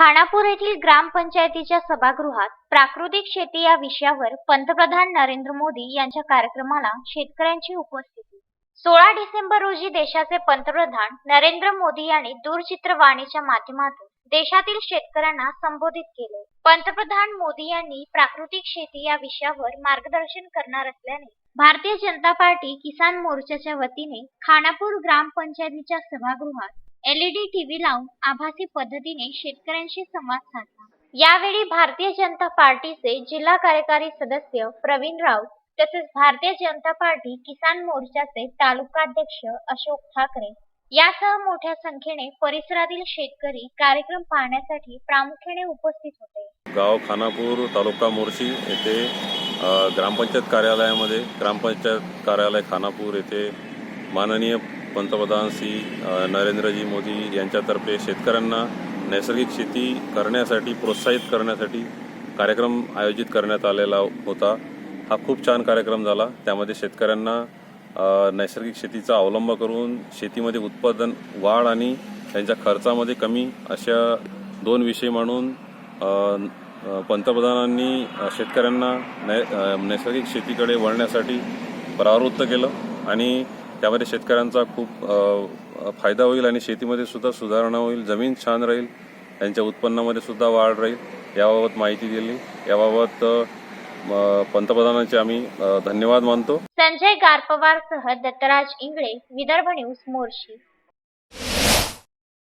खानापूर येथील ग्रामपंचायतीच्या सभागृहात प्राकृतिक शेती या विषयावर पंतप्रधान नरेंद्र मोदी यांच्या कार्यक्रमाला शेतकऱ्यांची उपस्थिती. सोळा डिसेंबर रोजी देशाचे पंतप्रधान नरेंद्र मोदी यांनी दूरचित्रवाणीच्या माध्यमातून देशातील शेतकऱ्यांना संबोधित केले. पंतप्रधान मोदी यांनी प्राकृतिक शेती या विषयावर मार्गदर्शन करणार असल्याने भारतीय जनता पार्टी किसान मोर्चाच्या वतीने खानापूर ग्रामपंचायतीच्या सभागृहात एलईडी टीव्ही लावून आभासी पद्धतीने शेतकऱ्यांशी संवाद साधला. यावेळी भारतीय जनता पार्टीचे जिल्हा कार्यकारी सदस्य प्रवीण राऊत तसेच भारतीय जनता पार्टी किसान मोर्चाचे तालुकाध्यक्ष अशोक ठाकरे यासह मोठ्या संख्येने परिसरातील शेतकरी कार्यक्रम पाहण्यासाठी प्रामुख्याने उपस्थित होते. गाव खानापूर तालुका मोर्शी येथे ग्रामपंचायत कार्यालयामध्ये ग्रामपंचायत कार्यालय खानापूर येथे माननीय पंतप्रधान श्री नरेंद्रजी मोदी यांच्यातर्फे शेतकऱ्यांना नैसर्गिक शेती करण्यासाठी प्रोत्साहित करण्यासाठी कार्यक्रम आयोजित करण्यात आलेला होता. हा खूप छान कार्यक्रम झाला. त्यामध्ये शेतकऱ्यांना नैसर्गिक शेतीचा अवलंब करून शेतीमध्ये उत्पादन वाढ आणि त्यांच्या खर्चामध्ये कमी अशा दोन विषय म्हणून पंतप्रधानांनी शेतकऱ्यांना नै नैसर्गिक शेतीकडे वळण्यासाठी प्रवृत्त केलं आणि त्यामध्ये शेतकऱ्यांचा खूप फायदा होईल आणि शेतीमध्ये सुद्धा सुधारणा होईल. जमीन छान राहील. त्यांच्या उत्पन्नामध्ये सुद्धा वाढ राहील. याबाबत माहिती दिली. याबाबत पंतप्रधानांचे आम्ही धन्यवाद मानतो. संजय गारपवारसह दत्तराज इंगळे विदर्भ न्यूज मोर्शी.